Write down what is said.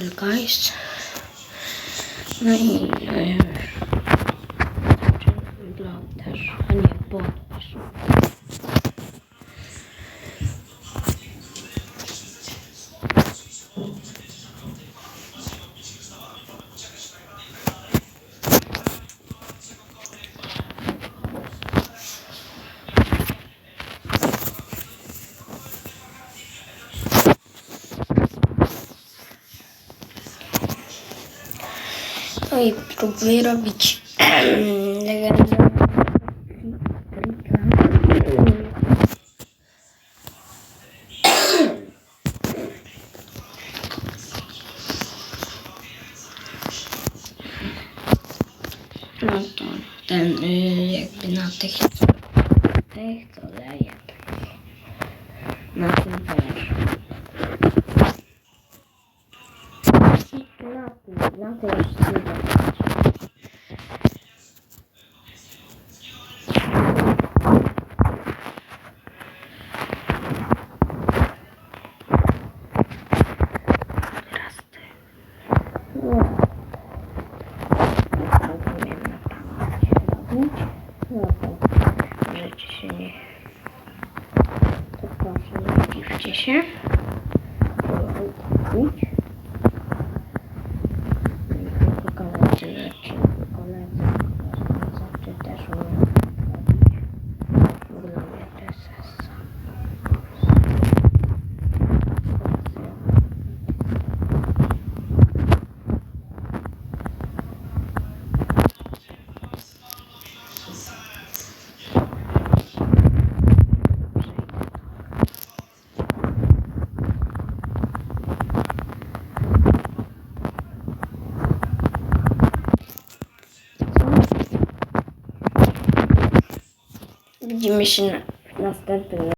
Poltergeist. No i No i próbuję robić legendarną No to ten y, jakby na tych tych co leje na tym też. Na tym, na tym już nie Teraz ty. No. Rozumiem na pamięć robić. No to możecie się nie... To proszę, nie dziwcie się. Robić. Koledzy, czy koledzy, koledzy też umieją robić. Wygląda TSS. Widzimy się na następnym